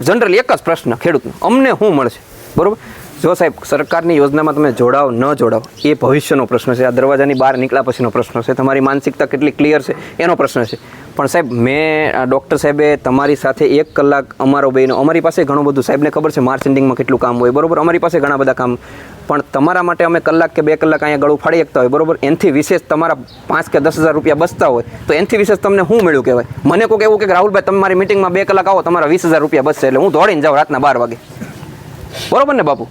Generally એક જ પ્રશ્ન ખેડૂતનો. અમને શું મળશે? બરાબર? જો સાહેબ, સરકારની યોજનામાં તમે જોડાઓ ન જોડાઓ એ ભવિષ્યનો પ્રશ્ન છે. આ દરવાજાની બહાર નીકળ્યા પછીનો પ્રશ્ન છે. તમારી માનસિકતા કેટલી ક્લિયર છે, એનો પ્રશ્ન છે. પણ સાહેબ, મેં ડૉક્ટર સાહેબે તમારી સાથે એક કલાક અમારો બેનો, અમારી પાસે ઘણું બધું. સાહેબને ખબર છે માર્ચ એન્ડિંગમાં કેટલું કામ હોય. બરોબર? અમારી પાસે ઘણા બધા કામ પણ તમારા માટે અમે કલાક કે બે કલાક અહીંયા ગળું ફાડી શકતા હોય, બરોબર? એનાથી વિશેષ તમારા પાંચ કે દસ હજાર રૂપિયા બચતા હોય, તો એનાથી વિશેષ તમને શું મળ્યું કહેવાય? મને કોઈક એવું કે રાહુલભાઈ, તમે મારી મિટિંગમાં બે કલાક આવો, તમારા વીસ હજાર રૂપિયા બચશે એટલે હું દોડીને જાઉં રાતના બાર વાગે. બરોબર ને બાપુ?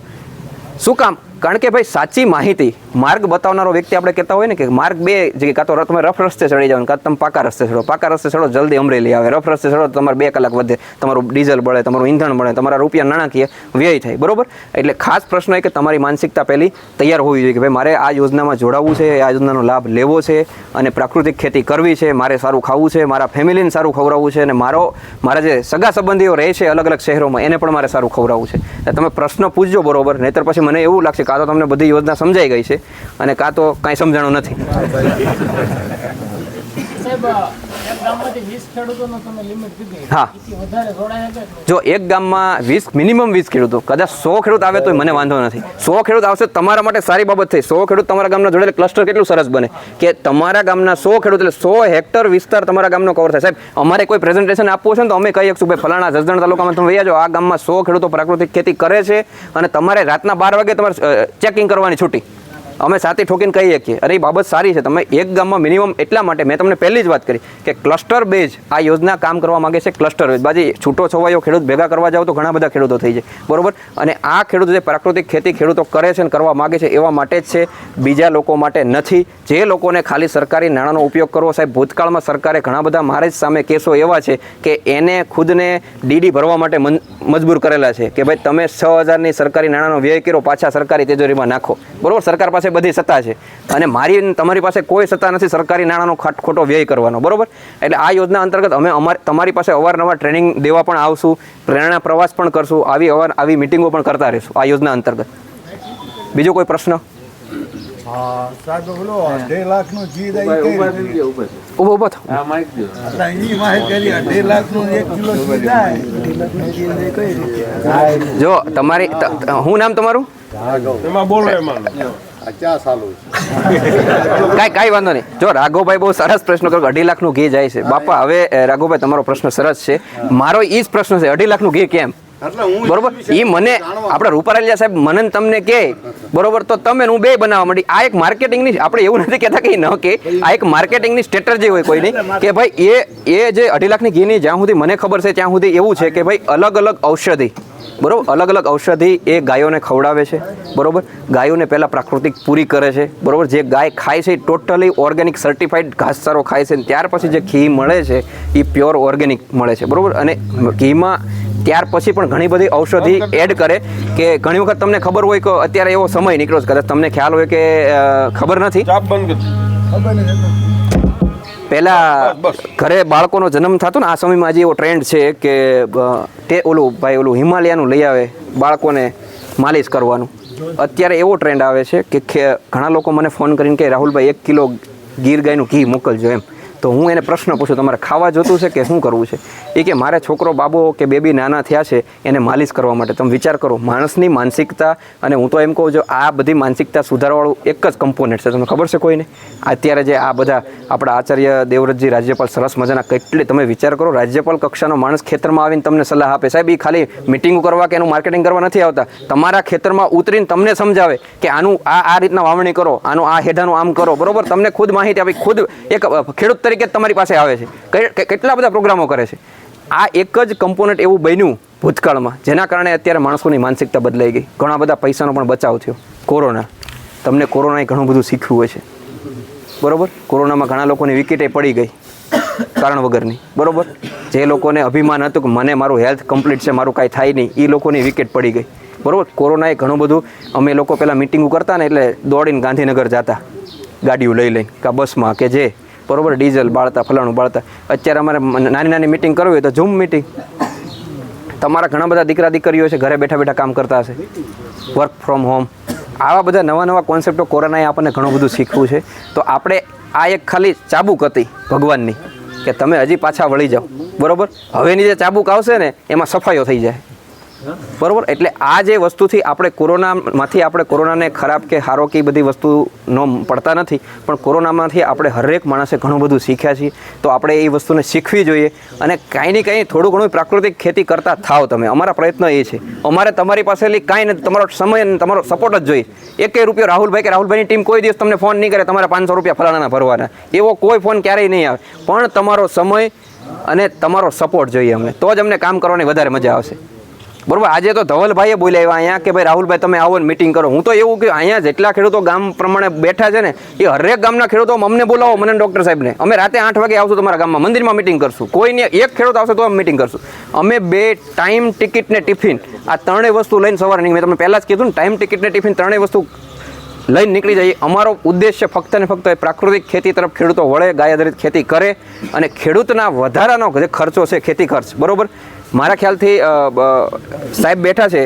શું કામ? કારણ કે ભાઈ સાચી માહિતી, માર્ગ બતાવનારો વ્યક્તિ આપણે કહેતા હોય ને કે માર્ગ બે જે કાં તો તમે રફ રસ્તે ચડી જાઓ કાં તમે પાકા રસ્તે ચડો. પાકા રસ્તે ચડો, જલ્દી અમરેલી આવે. રફ રસ્તે ચડો તમારે બે કલાક વધે, તમારું ડીઝલ બળે, તમારું ઈંધણ બળે, તમારા રૂપિયા નાણાકીય વ્યય થાય. બરોબર? એટલે ખાસ પ્રશ્ન એ કે તમારી માનસિકતા પહેલી તૈયાર હોવી જોઈએ કે ભાઈ મારે આ યોજનામાં જોડાવવું છે, આ યોજનાનો લાભ લેવો છે અને પ્રાકૃતિક ખેતી કરવી છે, મારે સારું ખાવું છે, મારા ફેમિલીને સારું ખવડાવવું છે અને મારો, મારા જે સગા સંબંધીઓ રહે છે અલગ અલગ શહેરોમાં, એને પણ મારે સારું ખવડાવવું છે. તમે પ્રશ્ન પૂછજો બરોબર, નહીતર પછી મને એવું લાગશે કાં તો તમને બધી યોજના સમજાઈ ગઈ છે અને કાં તો કાંઈ સમજાણું નથી. હા. જો એક ગામમાં વીસ મિનિમમ વીસ ખેડૂતો કદાચ સો ખેડૂત આવે તો મને વાંધો નથી. સો ખેડૂત આવશે તમારા માટે સારી બાબત થઈ. સો ખેડૂત તમારા ગામના જોડે ક્લસ્ટર કેટલું સરસ બને? કે તમારા ગામના સો ખેડૂત એટલે સો હેક્ટર વિસ્તાર તમારા ગામનો કવર થાય. સાહેબ અમારે કોઈ પ્રેઝન્ટેશન આપવું છે ને તો અમે કહી શકશું ભાઈ ફલાણા જસદણ તાલુકામાં તમે વૈયા આ ગામમાં સો ખેડૂતો પ્રાકૃતિક ખેતી કરે છે અને તમારે રાતના બાર વાગે તમારે ચેકિંગ કરવાની છૂટી. અમે સાથે ઠોકીને કહી શકીએ. અરે, એ બાબત સારી છે. તમે એક ગામમાં મિનિમમ એટલા માટે, મેં તમને પહેલી જ વાત કરી કે ક્લસ્ટર બેઝ આ યોજના કામ કરવા માગે છે ક્લસ્ટર બેઝ બાજી, છૂટો છવાયો ખેડૂત ભેગા કરવા જાવ તો ઘણા બધા ખેડૂતો થઈ જાય. બરોબર? અને આ ખેડૂતો જે પ્રાકૃતિક ખેતી ખેડૂતો કરે છે અને કરવા માગે છે એવા માટે જ છે. બીજા લોકો માટે નથી. જે લોકોને ખાલી સરકારી નાણાંનો ઉપયોગ કરવો સાહેબ, ભૂતકાળમાં સરકારે ઘણા બધા મારે સામે કેસો એવા છે કે એને ખુદને ડીડી ભરવા માટે મજબૂર કરેલા છે કે ભાઈ, તમે છ હજારની સરકારી નાણાંનો વ્યય કર્યો, પાછા સરકારી તેજોરીમાં નાખો. બરોબર? સરકાર પાસે બધી સત્તા છે. અને મારી તમારી પાસે કોઈ સત્તા નથી સરકારી નાણાંનો ખાટ ખોટો વ્યય કરવાનો બરાબર? એટલે આ યોજના અંતર્ગત અમે અમારે તમારી પાસે અવારનવાર ટ્રેનિંગ દેવા પણ આવશું પ્રેરણા પ્રવાસ પણ કરશું આવી અવાર આવી મિટિંગો પણ કરતા રહીશું આ યોજના અંતર્ગત. બીજો કોઈ પ્રશ્ન? જાય જો તમારી શું નામ તમારું? બોલો એમાં. આ ચા ચાલુ કાંઈ કાંઈ વાંધો નહીં. જો રાઘોભાઈ બહુ સરસ પ્રશ્ન કરો અઢી લાખનું ઘી જાય છે. બાપા, હવે રાઘોભાઈ તમારો પ્રશ્ન સરસ છે. મારો એ જ પ્રશ્ન છે, અઢી લાખનું ઘી કેમ? બરોબર? એ મને આપણે રૂપારેલિયા સાહેબ મને તમને કે બરોબર? તો તમે હું બે બનાવવા માંડી. આ એક માર્કેટિંગની આપણે એવું નથી કહેતા કે ન કે. આ એક માર્કેટિંગની સ્ટ્રેટર્જી હોય કોઈની કે ભાઈ એ એ જે અઢી લાખની ઘીની જ્યાં સુધી મને ખબર છે ત્યાં સુધી એવું છે કે ભાઈ અલગ અલગ ઔષધિ બરોબર? અલગ અલગ ઔષધિ એ ગાયોને ખવડાવે છે બરોબર? ગાયોને પહેલાં પ્રાકૃતિક પૂરી કરે છે બરોબર? જે ગાય ખાય છે એ ટોટલી ઓર્ગેનિક સર્ટિફાઈડ ઘાસચારો ખાય છે ત્યાર પછી જે ઘી મળે છે એ પ્યોર ઓર્ગેનિક મળે છે બરોબર? અને ઘીમાં ત્યાર પછી પણ ઘણી બધી ઔષધિ એડ કરે કે ઘણી વખત તમને ખબર હોય કે અત્યારે એવો સમય નીકળ્યો છે. કદાચ તમને ખ્યાલ હોય કે ખબર નથી. પહેલાં. ઘરે બાળકોનો જન્મ થતો ને આ સમયમાં આજે એવો ટ્રેન્ડ છે કે તે ઓલું ભાઈ ઓલું હિમાલયાનું લઈ આવે બાળકોને માલિશ કરવાનું. અત્યારે એવો ટ્રેન્ડ આવે છે કે ઘણા લોકો મને ફોન કરીને કે રાહુલભાઈ એક કિલો ગીર ગાયનું ઘી મોકલજો એમ. તો હું એને પ્રશ્ન પૂછું, તમારે ખાવા જોતું છે કે શું કરવું છે? એ કે મારે છોકરો, બાબો કે બેબી નાના થયા છે, એને માલિશ કરવા માટે. તમે વિચાર કરો, માણસની માનસિકતા, અને હું તો એમ કહું જો આ બધી માનસિકતા સુધારવાળું એક જ કમ્પોનન્ટ છે. તમને ખબર છે કોઈને? અત્યારે જે આ બધા આપણા આચાર્ય દેવવ્રતજી, રાજ્યપાલ સરસ મજાના કેટલી, તમે વિચાર કરો, રાજ્યપાલ કક્ષાનો માણસ ખેતરમાં આવીને તમને સલાહ આપે. સાહેબ એ ખાલી મિટિંગો કરવા કે એનું માર્કેટિંગ કરવા નથી આવતા. તમારા ખેતરમાં ઉતરીને તમને સમજાવે કે આનું આ આ રીતના વાવણી કરો, આનું આ હેઢાનું આમ કરો. બરોબર? તમને ખુદ માહિતી આપી, ખુદ એક ખેડૂત તરીકે જ તમારી પાસે આવે છે. કેટલા બધા પ્રોગ્રામો કરે છે. આ એક જ કમ્પોનન્ટ એવું બન્યું ભૂતકાળમાં, જેના કારણે અત્યારે માણસોની માનસિકતા બદલાઈ ગઈ. ઘણા બધા પૈસાનો પણ બચાવ થયો. કોરોના. તમને કોરોનાએ ઘણું બધું શીખ્યું હોય છે. બરોબર? કોરોનામાં ઘણા લોકોની વિકેટે પડી ગઈ. કારણ વગરની. બરોબર? જે લોકોને અભિમાન હતું કે મને મારું હેલ્થ કમ્પ્લીટ છે, મારું કાંઈ થાય નહીં એ લોકોની વિકેટ પડી ગઈ. બરોબર? કોરોનાએ ઘણું બધું, અમે લોકો પહેલાં મિટિંગો કરતા ને એટલે દોડીને ગાંધીનગર જતા. ગાડીઓ લઈ લઈને, કાં બસમાં, કે જે. બરોબર, ડીઝલ બાળતા, ફલાણું બાળતા. અત્યારે અમારે નાની નાની મિટિંગ કરવી હોય તો ઝૂમ મિટિંગ તમારા ઘણા બધા દીકરા દીકરીઓ છે, ઘરે બેઠા બેઠા કામ કરતા હશે. વર્ક ફ્રોમ હોમ આવા બધા નવા નવા કોન્સેપ્ટો કોરોનાએ આપણને ઘણું બધું શીખવું છે. તો આપણે આ એક ખાલી ચાબુક હતી ભગવાનની, કે તમે હજી પાછા વળી જાઓ. બરોબર? હવેની જે ચાબુક આવશે ને, એમાં સફાઈઓ થઈ જાય. બરોબર? એટલે આ જે વસ્તુથી આપણે કોરોનામાંથી આપણે કોરોનાને ખરાબ કે સારો કે બધી વસ્તુ નો પડતા નથી, પણ કોરોનામાંથી આપણે હરેક માણસે ઘણું બધું શીખ્યા છીએ. તો આપણે એ વસ્તુને શીખવી જોઈએ અને કાંઈ ને કાંઈ થોડું ઘણું પ્રાકૃતિક ખેતી કરતા થાવ તમે. અમારા પ્રયત્ન એ છે. અમારે તમારી પાસેથી કાંઈ નથી તમારો સમય અને તમારો સપોર્ટ જ જોઈએ. એકે રૂપિયો રાહુલભાઈ કે રાહુલભાઈની ટીમ કોઈ દિવસ તમને ફોન નહીં કરે, તમારે પાંચસો રૂપિયા ફલાણાના ભરવાના. એવો કોઈ ફોન ક્યારેય નહીં આવે. પણ તમારો સમય અને તમારો સપોર્ટ જોઈએ અમને. તો જ અમને કામ કરવાની વધારે મજા આવશે. બરોબર? આજે તો ધવલભાઈએ એવા અહીંયા કે ભાઈ રાહુલભાઈ તમે આવો ને મિટિંગ કરો. હું તો એવું કે અહીંયા જેટલા ખેડૂતો ગામ પ્રમાણે બેઠા છે ને, એ હરેક ગામના ખેડૂતો અમને બોલાવો મને ડૉક્ટર સાહેબને. અમે રાતે આઠ વાગે આવશું તમારા ગામમાં, મંદિરમાં મિટિંગ કરશું. કોઈને એક ખેડૂત આવશે તો અમે મિટિંગ કરશું. અમે બે ટાઈમ ટિકિટ ને ટિફિન આ ત્રણેય વસ્તુ લઈને સવારે મેં તમને પહેલાં જ કીધું ને ટાઈમ ટિકિટ ને ટિફિન ત્રણેય વસ્તુ લઈને નીકળી જઈએ. અમારો ઉદ્દેશ્ય ફક્ત ને ફક્ત એ પ્રાકૃતિક ખેતી તરફ ખેડૂતો વળે, ગાય આધારિત ખેતી કરે અને ખેડૂતના વધારાનો જે ખર્ચો છે, ખેતી ખર્ચ. બરોબર? મારા ખ્યાલથી સાહેબ બેઠા છે,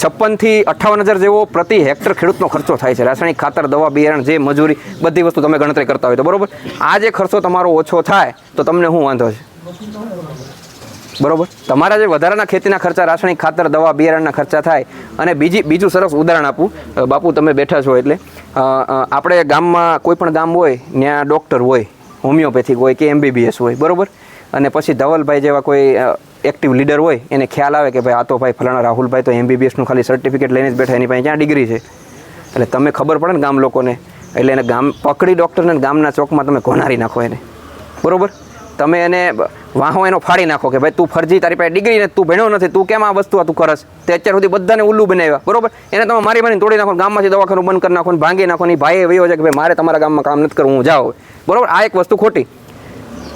છપ્પનથી અઠ્ઠાવન હજાર જેવો પ્રતિ હેક્ટર ખેડૂતનો ખર્ચો થાય છે. રાસાયણિક ખાતર, દવા, બિયારણ, જે મજૂરી, બધી વસ્તુ તમે ગણતરી કરતા હોય તો, બરોબર? આ જે ખર્ચો તમારો ઓછો થાય, તો તમને શું વાંધો છે? બરાબર? તમારા જે વધારાના ખેતીના ખર્ચા, રાસાયણિક ખાતર, દવા, બિયારણના ખર્ચા થાય, અને બીજી, બીજું સરસ ઉદાહરણ આપું. બાપુ, તમે બેઠા છો એટલે. આપણે ગામમાં કોઈ પણ ગામ હોય ત્યાં ડૉક્ટર હોય, હોમિયોપેથિક હોય કે એમબીબીએસ હોય, બરાબર? અને પછી ધવલભાઈ જેવા કોઈ એક્ટિવ લીડર હોય, એને ખ્યાલ આવે કે ભાઈ આ તો ભાઈ ફલાણા રાહુલભાઈ તો એમબીબીએસનું ખાલી સર્ટિફિકેટ લઈને જ બેઠા એની પાસે ક્યાં ડિગ્રી છે? એટલે તમે ખબર પડે ને ગામ લોકોને. એટલે એને ગામ પકડી ડૉક્ટરને ગામના ચોકમાં તમે ઘોનારી નાખો એને. બરોબર? તમે એને વાહો એનો ફાડી નાખો કે ભાઈ તું ફરજી, તારી પાસે ડિગ્રી નથી, તું ભણ્યો નથી, તું કેમ આ વસ્તુ આ તું કરસ? તે અત્યાર સુધી બધાને ઉલ્લુ બનાવ્યા. બરોબર? એને તમે મારી મારીને તોડી નાખો ગામમાંથી દવાખાનું બંધ કરી નાખો ભાંગી નાખો ને ભાઈએ હોય છે કે ભાઈ મારે તમારા ગામમાં કામ નથી કરવું, હું જાઉં. બરોબર? આ એક વસ્તુ ખોટી.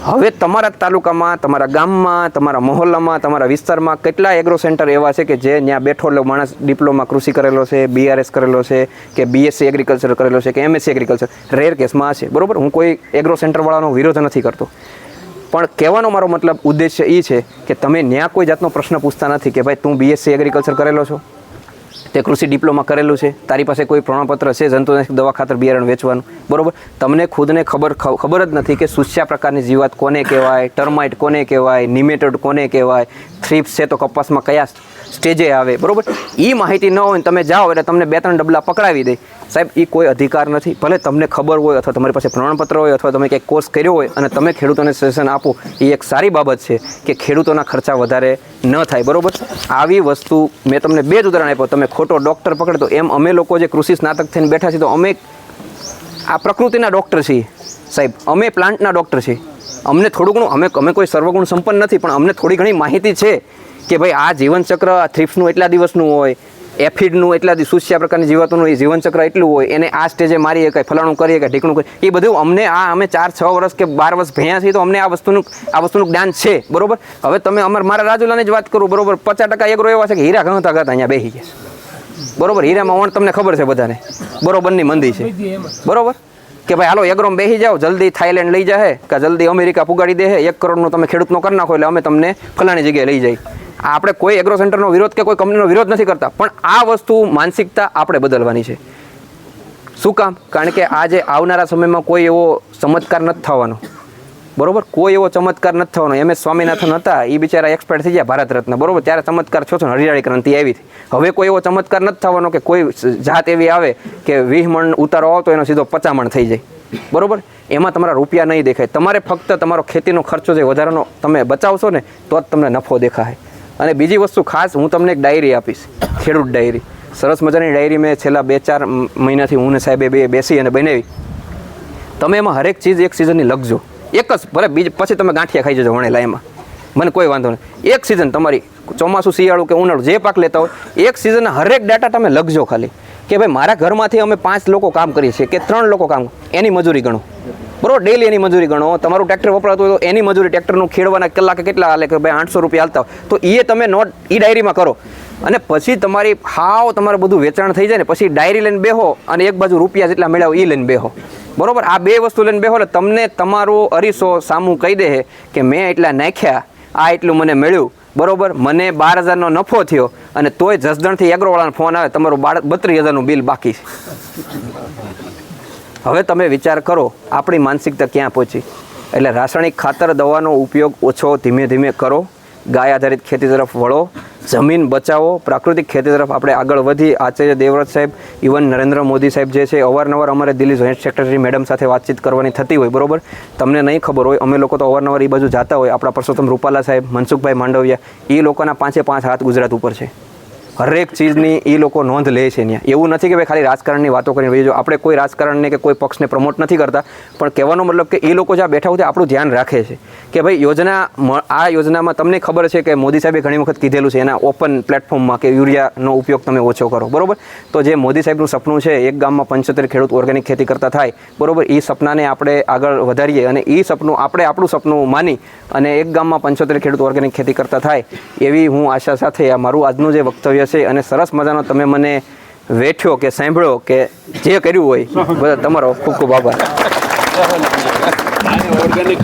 હવે તમારા તાલુકામાં, તમારા ગામમાં, તમારા મહોલ્લામાં, તમારા વિસ્તારમાં કેટલા એગ્રો સેન્ટર એવા છે કે જે ત્યાં બેઠો માણસ ડિપ્લોમા કૃષિ કરેલો છે બીઆરએસ કરેલો છે, કે બીએસસી એગ્રીકલ્ચર કરેલો છે, કે એમએસસી એગ્રીકલ્ચર રેર કેસમાં હશે, બરાબર? હું કોઈ એગ્રો સેન્ટરવાળાનો વિરોધ નથી કરતો. પણ કહેવાનો મારો મતલબ ઉદ્દેશ્ય એ છે કે તમે ત્યાં કોઈ જાતનો પ્રશ્ન પૂછતા નથી કે ભાઈ તું બીએસસી એગ્રીકલ્ચર કરેલો છો? તે કૃષિ ડિપ્લોમા કરેલું છે. તારી પાસે કોઈ પ્રમાણપત્ર છે? જંતુનાશક દવા ખાતર બિયારણ વેચવાનું. બરોબર? તમને ખુદને ખબર ખબર જ નથી કે સુસ્યા પ્રકારની જીવાત કોને કહેવાય, ટર્માઇટ કોને કહેવાય, નિમેટોડ કોને કહેવાય, થ્રીપ્સ છે તો કપાસમાં કયા સ્ટેજે આવે, બરાબર? એ માહિતી ન હોય તમે જાઓ એટલે તમને બે ત્રણ ડબલા પકડાવી દે. સાહેબ એ કોઈ અધિકાર નથી. ભલે તમને ખબર હોય અથવા તમારી પાસે પ્રમાણપત્ર હોય અથવા તમે કંઈક કોર્સ કર્યો હોય અને તમે ખેડૂતોને સજેશન આપો એ એક સારી બાબત છે કે ખેડૂતોના ખર્ચા વધારે ન થાય, બરાબર? આવી વસ્તુ મેં તમને બે જ ઉદાહરણ આપ્યો. તમે ખોટો ડૉક્ટર પકડતો એમ અમે લોકો જે કૃષિ સ્નાતક થઈને બેઠા છીએ તો અમે આ પ્રકૃતિના ડૉક્ટર છીએ. સાહેબ, અમે પ્લાન્ટના ડૉક્ટર છીએ. અમને થોડું ઘણું, અમે અમે કોઈ સર્વગુણ સંપન્ન નથી, પણ અમને થોડી ઘણી માહિતી છે. કે ભાઈ આ જીવનચક્ર આ એટલા દિવસનું હોય, એફિડનું એટલા સુસ્યા પ્રકારની જીવાતોનું એ જીવનચક્ર એટલું હોય, એને આ સ્ટેજે મારી શકાય ફલાણું કરીએ કે ઢીકણું કરીએ, એ બધું અમને આ અમે ચાર, છ વર્ષ કે બાર વર્ષ ભણ્યા છીએ તો અમને આ વસ્તુનું આ વસ્તુનું જ્ઞાન છે, બરોબર? હવે તમે અમારે, મારા રાજુલાની જ વાત કરું, બરોબર? પચાસ ટકા એગ્રો એવા છે કે હીરા ઘણતા ઘતા અહીંયા બેસી ગયા બરોબર? હીરામાં વણ તમને ખબર છે બધાને. બરોબરની મંદી છે. બરોબર? કે ભાઈ હાલો, એગ્રોમ બેસી જાઓ, જલ્દી થાઈલેન્ડ લઈ જાય કે જલ્દી અમેરિકા પુગાડી દે એક કરોડનું તમે ખેડૂતનો કરી નાખો એટલે અમે તમને ફલાણી જગ્યાએ લઈ આ આપણે કોઈ એગ્રો સેન્ટરનો વિરોધ કે કોઈ કંપનીનો વિરોધ નથી કરતા. પણ આ વસ્તુ માનસિકતા આપણે બદલવાની છે. શું કામ? કારણ કે આજે આવનારા સમયમાં કોઈ એવો ચમત્કાર નથી થવાનો. બરોબર? કોઈ એવો ચમત્કાર નથી થવાનો. એમ. એસ. સ્વામિનાથન હતા એ બિચારા એક્સપર્ટ થઈ ગયા ભારત રત્ન. બરોબર? ત્યારે ચમત્કાર છો છો હરિયાળી ક્રાંતિ આવી હતી. હવે કોઈ એવો ચમત્કાર નથી થવાનો કે કોઈ જાત એવી આવે કે વીસ મણ ઉતારો આવતો એનો સીધો પચામણ થઈ જાય. બરોબર? એમાં તમારા રૂપિયા નહીં દેખાય. તમારે ફક્ત તમારો ખેતીનો ખર્ચો જે વધારાનો તમે બચાવશો ને, તો જ તમને નફો દેખાય અને બીજી વસ્તુ ખાસ હું તમને એક ડાયરી આપીશ, ખેડૂત ડાયરી સરસ મજાની ડાયરી મેં છેલ્લા બે ચાર મહિનાથી હું ને સાહેબે બે, બેસી અને બનાવી. તમે એમાં હરેક ચીજ એક સિઝનની લખજો. એક જ, ભલે બીજ, પછી તમે ગાંઠિયા ખાઈ જજો વણેલા એમાં. મને કોઈ વાંધો નહીં. એક સિઝન તમારી ચોમાસું શિયાળું કે ઉનાળું, જે પાક લેતા હોય, એક સિઝનના હરેક ડાટા તમે લખજો ખાલી. કે ભાઈ મારા ઘરમાંથી અમે પાંચ લોકો કામ કરીએ છીએ કે ત્રણ લોકો કામ, એની મજૂરી ગણો. બરોબર ડેલી એની મજૂરી ગણો. તમારું ટ્રેક્ટર વપરાતું હોય તો એની મજૂરી ટ્રેક્ટરનું ખેડવાના કલાકે કેટલા હાલે કે ભાઈ આઠસો રૂપિયા હાલતા તો એ તમે નોટ એ ડાયરીમાં કરો. અને પછી તમારી હાવ તમારું બધું વેચાણ થઈ જાય ને પછી ડાયરી લઈને બેહો અને એક બાજુ રૂપિયા જેટલા મેળવો એ લઈને બેહો. બરોબર, આ બે વસ્તુ લઈને બેહો એટલે તમને તમારું અરીસો સામું કહી દે કે મેં એટલા નાખ્યા, આ એટલું મને મળ્યું. બરોબર, મને બાર હજારનો નફો થયો અને તોય જસદણથી એગ્રોવાળાનો ફોન આવે, તમારું બાર બત્રીસ હજારનું બિલ બાકી છે. હવે તમે વિચાર કરો, આપણી માનસિકતા ક્યાં પહોંચી? એટલે રાસાયણિક ખાતર દવાનો ઉપયોગ ઓછો ધીમે ધીમે કરો, ગાય આધારિત ખેતી તરફ વળો, જમીન બચાવો, પ્રાકૃતિક ખેતી તરફ આપણે આગળ વધી. આચાર્ય દેવવ્રત સાહેબ ઇવન નરેન્દ્ર મોદી સાહેબ જે છે, અવારનવાર અમારે દિલ્હી જોઈન્ટ સેક્રેટરી મેડમ સાથે વાતચીત કરવાની થતી હોય, બરોબર? તમને નહીં ખબર હોય, અમે લોકો તો અવારનવાર એ બાજુ જતા હોય, આપણા પરસોત્તમ રૂપાલા સાહેબ, મનસુખભાઈ માંડવિયા એ લોકોના પાંચે પાંચ હાથ ગુજરાત ઉપર છે. હરેક ચીજની એ લોકો નોંધ લે છે ત્યાં એવું નથી કે ભાઈ ખાલી રાજકારણની વાતો કરીને ભાઈ જો આપણે કોઈ રાજકારણને કે કોઈ પક્ષને પ્રમોટ નથી કરતા, પણ કહેવાનો મતલબ કે એ લોકો જ્યાં બેઠા હોય આપણું ધ્યાન રાખે છે. કે ભાઈ યોજના આ યોજનામાં તમને ખબર છે કે મોદી સાહેબે ઘણી વખત કીધેલું છે એના ઓપન પ્લેટફોર્મમાં કે યુરિયાનો ઉપયોગ તમે ઓછો કરો. બરોબર? તો જે મોદી સાહેબનું સપનું છે, એક ગામમાં પંચોતેર ખેડૂત ઓર્ગેનિક ખેતી કરતા થાય, બરોબર? એ સપનાને આપણે આગળ વધારીએ અને એ સપનું આપણે આપણું સપનું માની અને એક ગામમાં પંચોતેર ખેડૂત ઓર્ગેનિક ખેતી કરતા થાય, એવી હું આશા સાથે આ મારું આજનું જે વક્તવ્ય છે અને સરસ મજાનો તમે મને વેઠ્યો કે સાંભળ્યો કે જે કર્યું હોય બધા તમારો ખૂબ ખૂબ આભાર. ઓર્ગેનિક